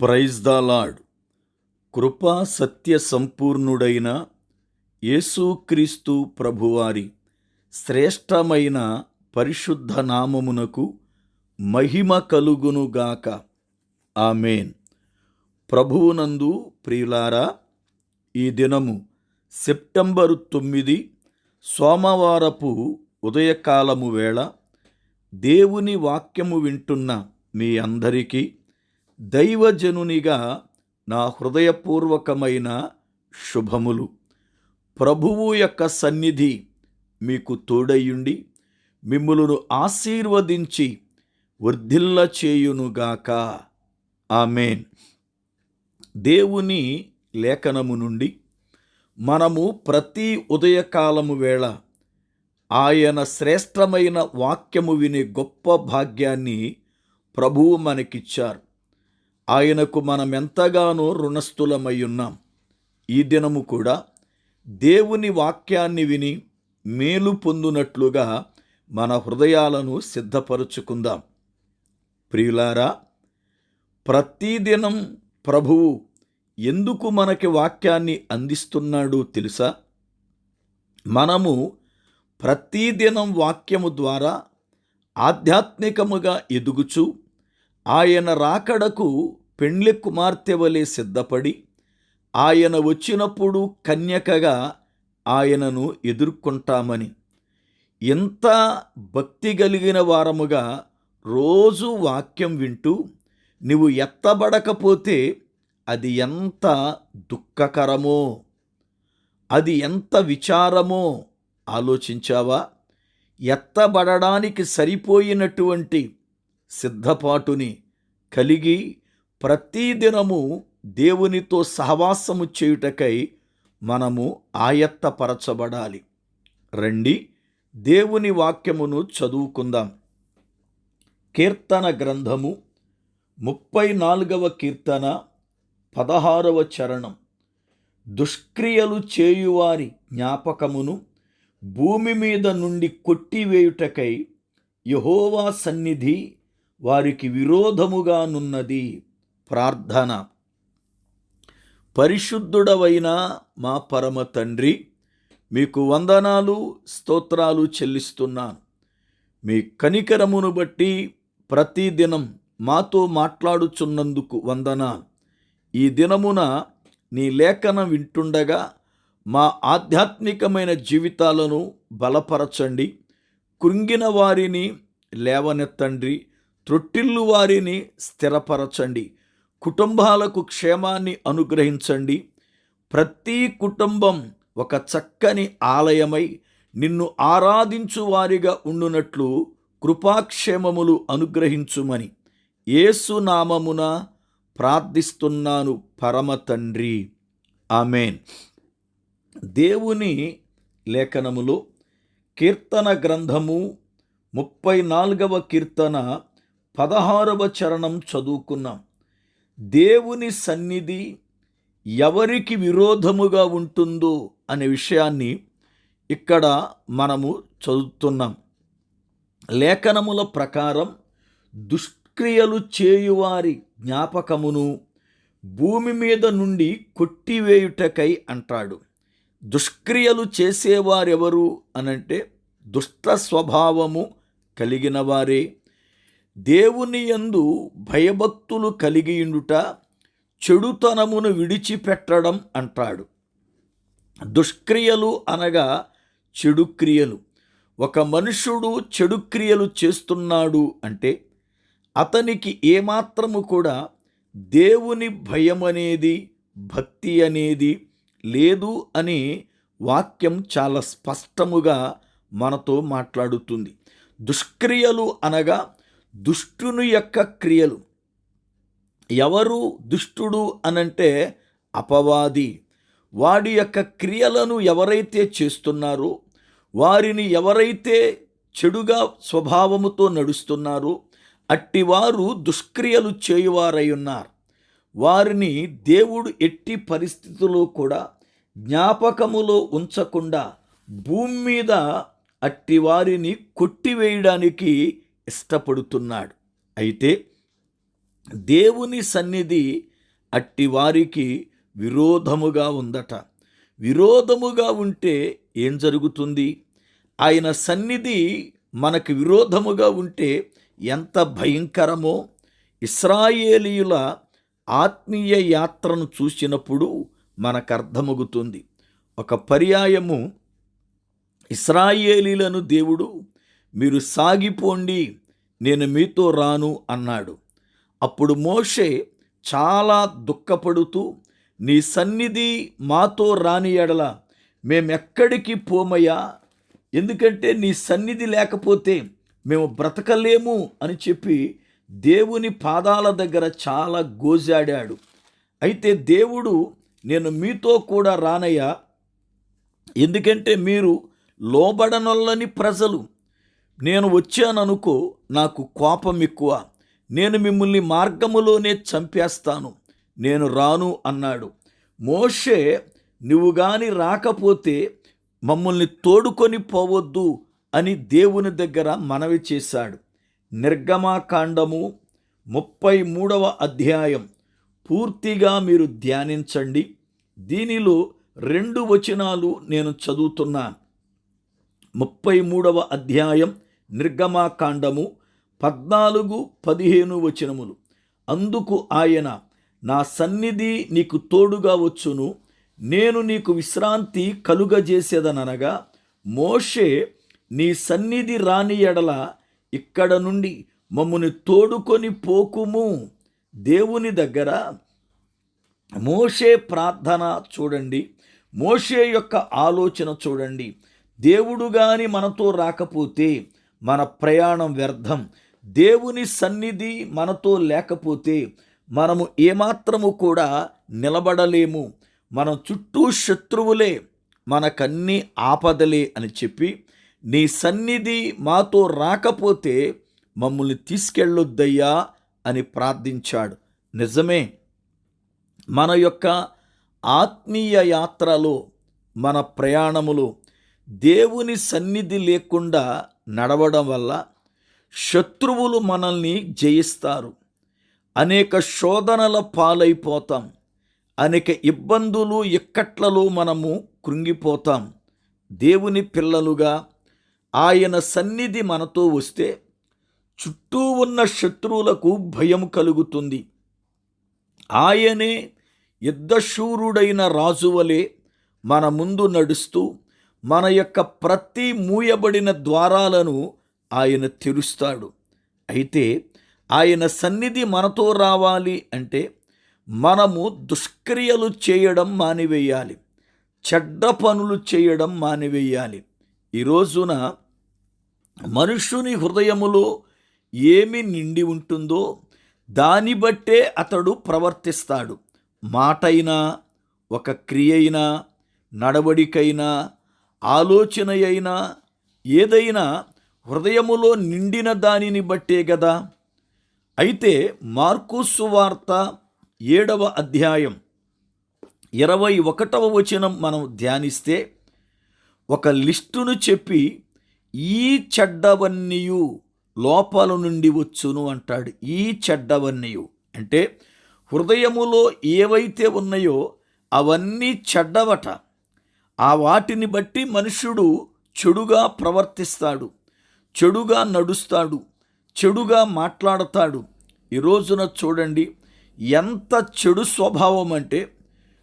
Praise the lord కృపా సత్య సంపూర్ణుడైన యేసుక్రీస్తు ప్రభువారి శ్రేష్టమైన పరిశుద్ధ నామమునకు మహిమ కలుగునుగాక ఆమెన్. ప్రభువునందు ప్రియులారా ఈ దినము సెప్టెంబరు తొమ్మిది సోమవారపు ఉదయకాలము వేళ దేవుని వాక్యము వింటున్న మీ అందరికీ దైవజనునిగా నా హృదయపూర్వకమైన శుభములు. ప్రభువు యొక్క సన్నిధి మీకు తోడయుండి మిమ్ములను ఆశీర్వదించి వర్ధిల్ల చేయునుగాక. ఆమెన్. దేవుని లేఖనము నుండి మనము ప్రతి ఉదయకాలము వేళ ఆయన శ్రేష్టమైన వాక్యము వినే గొప్ప భాగ్యాన్ని ప్రభువు మనకిచ్చారు. ఆయనకు మనం ఎంతగానో రుణస్థులమై ఉన్నాం ఈ దినము కూడా దేవుని వాక్యాన్ని విని మేలు పొందునట్లుగా మన హృదయాలను సిద్ధపరుచుకుందాం. ప్రియులారా ప్రతిదినం ప్రభువు ఎందుకు మనకి వాక్యాన్ని అందిస్తున్నాడో తెలుసా? మనము ప్రతిదినం వాక్యము ద్వారా ఆధ్యాత్మికముగా ఎదుగుచు ఆయన రాకడకు పెండ్లి కుమార్తె వలె సిద్ధపడి ఆయన వచ్చినప్పుడు కన్యకగా ఆయనను ఎదుర్కొంటామని. ఎంత భక్తి కలిగిన వారముగా రోజు వాక్యం వింటూ నువ్వు ఎత్తబడకపోతే అది ఎంత దుఃఖకరమో అది ఎంత విచారమో ఆలోచించావా? ఎత్తబడడానికి సరిపోయినటువంటి సిద్ధపాటుని కలిగి ప్రతిదినము దేవునితో సహవాసము చేయుటకై మనము ఆయత్తపరచబడాలి. రండి దేవుని వాక్యమును చదువుకుందాం. కీర్తన గ్రంథము ముప్పై నాలుగవ కీర్తన పదహారవ చరణం. దుష్క్రియలు చేయువారి జ్ఞాపకమును భూమి మీద నుండి కొట్టివేయుటకై యహోవా సన్నిధి వారికి విరోధముగానున్నది. ప్రార్థన. పరిశుద్ధుడవైన మా పరమ తండ్రి మీకు వందనాలు స్తోత్రాలు చెల్లిస్తున్నాను. మీ కనికరమును బట్టి ప్రతిదినం మాతో మాట్లాడుచున్నందుకు వందనాలు. ఈ దినమున నీ లేఖనం వింటుండగా మా ఆధ్యాత్మికమైన జీవితాలను బలపరచండి. కృంగిన వారిని లేవనెత్తండి. త్రొట్టిల్లు వారిని స్థిరపరచండి. కుటుంబాలకు క్షేమాన్ని అనుగ్రహించండి. ప్రతి కుటుంబం ఒక చక్కని ఆలయమై నిన్ను ఆరాధించు వారిగా ఉండునట్లు కృపాక్షేమములు అనుగ్రహించుమని ఏసునామమున ప్రార్థిస్తున్నాను పరమ తండ్రి. ఆమెన్. దేవుని లేఖనములో కీర్తన గ్రంథము ముప్పై నాలుగవ కీర్తన పదహారవ చరణం చదువుకున్నాం. దేవుని సన్నిధి ఎవరికి విరోధముగా ఉంటుందో అనే విషయాన్ని ఇక్కడ మనము చదువుతున్నాం. లేఖనముల ప్రకారం దుష్క్రియలు చేయువారి జ్ఞాపకమును భూమి మీద నుండి కొట్టివేయుటకై అంటాడు. దుష్క్రియలు చేసేవారెవరు అనంటే దుష్ట స్వభావము కలిగిన వారే దేవుని యందు భయభక్తులు కలిగియుండుట చెడుతనమును విడిచిపెట్టడం అంటాడు. దుష్క్రియలు అనగా చెడు క్రియలు. ఒక మనుషుడు చెడు క్రియలు చేస్తున్నాడు అంటే అతనికి ఏమాత్రము కూడా దేవుని భయం అనేది భక్తి అనేది లేదు అని వాక్యం చాలా స్పష్టముగా మనతో మాట్లాడుతుంది. దుష్క్రియలు అనగా దుష్టుని యొక్క క్రియలు. ఎవరు దుష్టుడు అనంటే అపవాది. వాడి యొక్క క్రియలను ఎవరైతే చేస్తున్నారో వారిని ఎవరైతే చెడుగా స్వభావముతో నడుస్తున్నారో అట్టివారు దుష్క్రియలు చేయువారై ఉన్నారు వారిని దేవుడు ఎట్టి పరిస్థితుల్లో కూడా జ్ఞాపకములో ఉంచకుండా భూమి మీద అట్టి వారిని కొట్టివేయడానికి ఇష్టపడుతున్నాడు. అయితే దేవుని సన్నిధి అట్టి వారికి విరోధముగా ఉందట. విరోధముగా ఉంటే ఏం జరుగుతుంది? ఆయన సన్నిధి మనకు విరోధముగా ఉంటే ఎంత భయంకరమో? ఇస్రాయేలీయుల ఆత్మీయ యాత్రను చూసినప్పుడు మనకు అర్థమవుతుంది ఒక పర్యాయము ఇస్రాయేలీలను దేవుడు మీరు సాగిపోండి నేను మీతో రాను అన్నాడు. అప్పుడు మోషే చాలా దుఃఖపడుతూ నీ సన్నిధి మాతో రాని ఎడల మేమెక్కడికి పోమయ్యా? ఎందుకంటే నీ సన్నిధి లేకపోతే మేము బ్రతకలేము అని చెప్పి దేవుని పాదాల దగ్గర చాలా గోజాడాడు. అయితే దేవుడు నేను మీతో కూడా రానయ్యా ఎందుకంటే మీరు లోబడనొల్లని ప్రజలు. నేను వచ్చాననుకో నాకు కోపం ఎక్కువ. నేను మిమ్మల్ని మార్గములోనే చంపేస్తాను. నేను రాను అన్నాడు. మోషే నువ్వు గాని రాకపోతే మమ్మల్ని తోడుకొని పోవద్దు అని దేవుని దగ్గర మనవి చేశాడు. నిర్గమాకాండము ముప్పై మూడవ అధ్యాయం. పూర్తిగా మీరు ధ్యానించండి. దీనిలో రెండు వచనాలు నేను చదువుతున్నా. ముప్పై మూడవ అధ్యాయం నిర్గమాకాండము పద్నాలుగు పదిహేను వచనములు. అందుకు ఆయన నా సన్నిధి నీకు తోడుగా వచ్చును నేను నీకు విశ్రాంతి కలుగజేసేదనగా మోషే నీ సన్నిధి రాని ఎడల ఇక్కడ నుండి మమ్మల్ని తోడుకొని పోకుము. దేవుని దగ్గర మోషే ప్రార్థన చూడండి మోషే యొక్క ఆలోచన చూడండి. దేవుడు గాని మనతో రాకపోతే మన ప్రయాణం వ్యర్థం. దేవుని సన్నిధి మనతో లేకపోతే మనము ఏమాత్రము కూడా నిలబడలేము. మన చుట్టూ శత్రువులే మనకన్నీ ఆపదలే అని చెప్పి నీ సన్నిధి మాతో రాకపోతే మమ్మల్ని తీసుకెళ్ళొద్దయ్యా అని ప్రార్థించాడు. నిజమే. మన యొక్క ఆత్మీయ యాత్రలో మన ప్రయాణములో దేవుని సన్నిధి లేకుండా నడవడం వల్ల శత్రువులు మనల్ని జయిస్తారు. అనేక శోధనల పాలైపోతాం. అనేక ఇబ్బందులు ఇక్కట్లలో మనము కృంగిపోతాం. దేవుని పిల్లలుగా ఆయన సన్నిధి మనతో వస్తే చుట్టూ ఉన్న శత్రువులకు భయం కలుగుతుంది. ఆయనే యుద్ధశూరుడైన రాజువలే మన ముందు నడుస్తూ మన యొక్క ప్రతి మూయబడిన ద్వారాలను ఆయన తెరుస్తాడు. అయితే ఆయన సన్నిధి మనతో రావాలి అంటే మనము దుష్క్రియలు చేయడం మానివేయాలి. చెడ్డ పనులు చేయడం మానివేయాలి. ఈ రోజున మనుషుని హృదయములో ఏమి నిండి ఉంటుందో దాన్ని బట్టే అతడు ప్రవర్తిస్తాడు. మాటైనా ఒక క్రియ అయినా నడవడికైనా ఆలోచన అయినా ఏదైనా హృదయములో నిండిన దానిని బట్టే కదా అయితే మార్కుసు వార్త ఏడవ అధ్యాయం ఇరవై ఒకటవ వచనం మనం ధ్యానిస్తే ఒక లిస్టును చెప్పి ఈ చెడ్డవన్నీయు లోపల నుండి వచ్చును అంటాడు. ఈ చెడ్డవన్నీయు అంటే హృదయములో ఏవైతే ఉన్నాయో అవన్నీ చెడ్డవట. ఆ వాటిని బట్టి మనుష్యుడు చెడుగా ప్రవర్తిస్తాడు చెడుగా నడుస్తాడు చెడుగా మాట్లాడతాడు. ఈ రోజున చూడండి ఎంత చెడు స్వభావం అంటే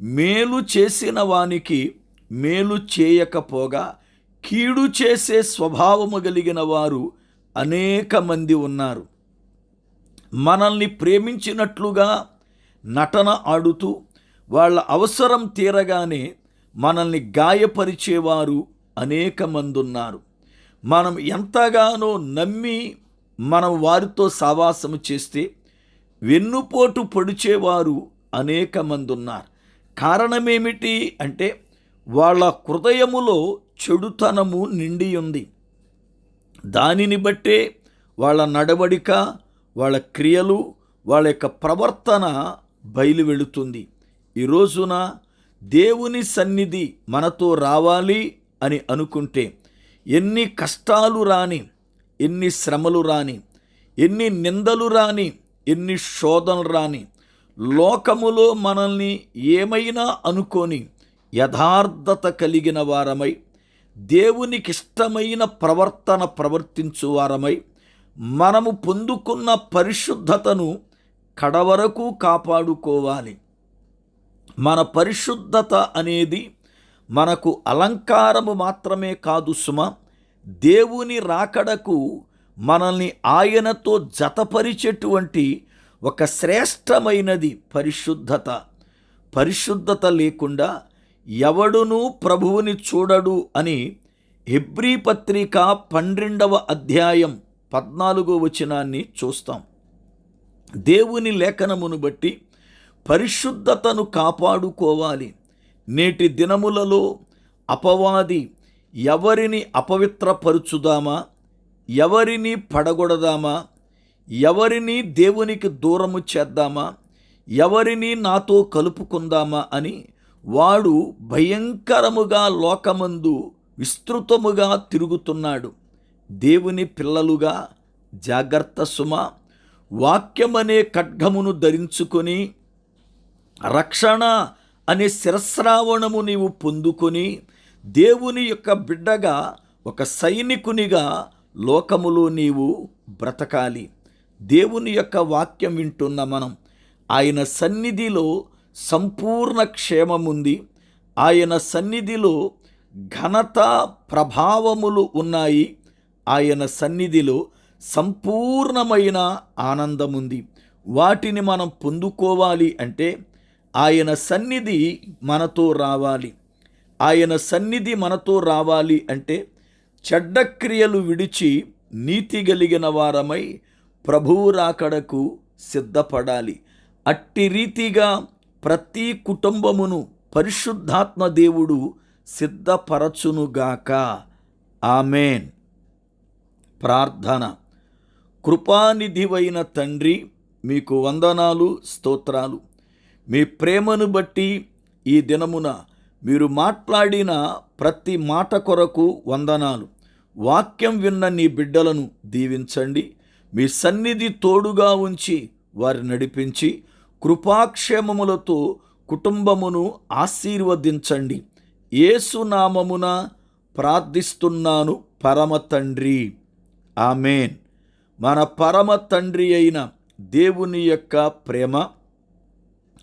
మేలు చేసిన వానికి మేలు చేయకపోగా కీడు చేసే స్వభావము కలిగిన వారు అనేక మంది ఉన్నారు. మనల్ని ప్రేమించినట్లుగా నటన ఆడుతూ వాళ్ళ అవసరం తీరగానే మనల్ని గాయపరిచేవారు అనేక మంది ఉన్నారు మనం ఎంతగానో నమ్మి మనం వారితో సావాసము చేస్తే వెన్నుపోటు పొడిచేవారు అనేక మంది ఉన్నారు కారణమేమిటి అంటే వాళ్ళ హృదయములో చెడుతనము నిండి ఉంది దానిని బట్టే వాళ్ళ నడవడిక వాళ్ళ క్రియలు వాళ్ళ యొక్క ప్రవర్తన బయలు వెళుతుంది. ఈ రోజున దేవుని సన్నిధి మనతో రావాలి అని అనుకుంటే ఎన్ని కష్టాలు రాని ఎన్ని శ్రమలు రాని ఎన్ని నిందలు రాని ఎన్ని శోధనలు రాని లోకములో మనల్ని ఏమైనా అనుకొని యథార్థత కలిగిన వారమై దేవునికి ఇష్టమైన ప్రవర్తన ప్రవర్తించు వారమై మనము పొందుకున్న పరిశుద్ధతను కడవరకు కాపాడుకోవాలి. మన పరిశుద్ధత అనేది మనకు అలంకారము మాత్రమే కాదు సుమ. దేవుని రాకడకు మనల్ని ఆయనతో జతపరిచేటువంటి ఒక శ్రేష్టమైనది పరిశుద్ధత. పరిశుద్ధత లేకుండా ఎవడునూ ప్రభువుని చూడడు అని హెబ్రీ పత్రిక పన్నెండవ అధ్యాయం పద్నాలుగో వచనాన్ని చూస్తాం. దేవుని లేఖనమును బట్టి పరిశుద్ధతను కాపాడుకోవాలి. నేటి దినములలో అపవాది ఎవరిని అపవిత్రపరుచుదామా? ఎవరిని పడగొడదామా? ఎవరిని దేవునికి దూరము చేద్దామా? ఎవరిని నాతో కలుపుకుందామా అని వాడు భయంకరముగా లోకమందు విస్తృతముగా తిరుగుతున్నాడు. దేవుని పిల్లలుగా జాగ్రత్త సుమ. వాక్యమనే ఖడ్గమును ధరించుకొని రక్షణ అనే శిరస్రావణము నీవు పొందుకొని దేవుని యొక్క బిడ్డగా ఒక సైనికునిగా లోకములో నీవు బ్రతకాలి. దేవుని యొక్క వాక్యం వింటున్న మనం ఆయన సన్నిధిలో సంపూర్ణ క్షేమముంది. ఆయన సన్నిధిలో ఘనత ప్రభావములు ఉన్నాయి. ఆయన సన్నిధిలో సంపూర్ణమైన ఆనందముంది. వాటిని మనం పొందుకోవాలి అంటే ఆయన సన్నిధి మనతో రావాలి. ఆయన సన్నిధి మనతో రావాలి అంటే చెడ్డ క్రియలు విడిచి నీతి కలిగిన వారమై ప్రభువు రాకడకు సిద్ధపడాలి. అట్టి రీతిగా ప్రతి కుటుంబమును పరిశుద్ధాత్మ దేవుడు సిద్ధపరచునుగాక. ఆమెన్. ప్రార్థన. కృపానిధివైన తండ్రి మీకు వందనాలు స్తోత్రాలు. మీ ప్రేమను బట్టి ఈ దినమున మీరు మాట్లాడిన ప్రతి మాట కొరకు వందనాలు. వాక్యం విన్న నీ బిడ్డలను దీవించండి. మీ సన్నిధి తోడుగా ఉంచి వారి నడిపించి కృపాక్షేమములతో కుటుంబమును ఆశీర్వదించండి. ఏసునామమున ప్రార్థిస్తున్నాను పరమ తండ్రి. ఆమెన్. మన పరమ తండ్రి అయిన దేవుని యొక్క ప్రేమ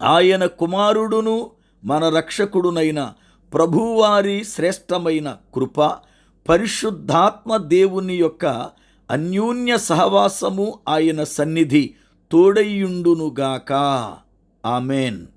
ఆయన కుమారుడును మన రక్షకుడునైన ప్రభువారి శ్రేష్టమైన కృప పరిశుద్ధాత్మ దేవుని యొక్క అన్యోన్య సహవాసము ఆయన సన్నిధి తోడయ్యుండునుగాక. ఆమెన్.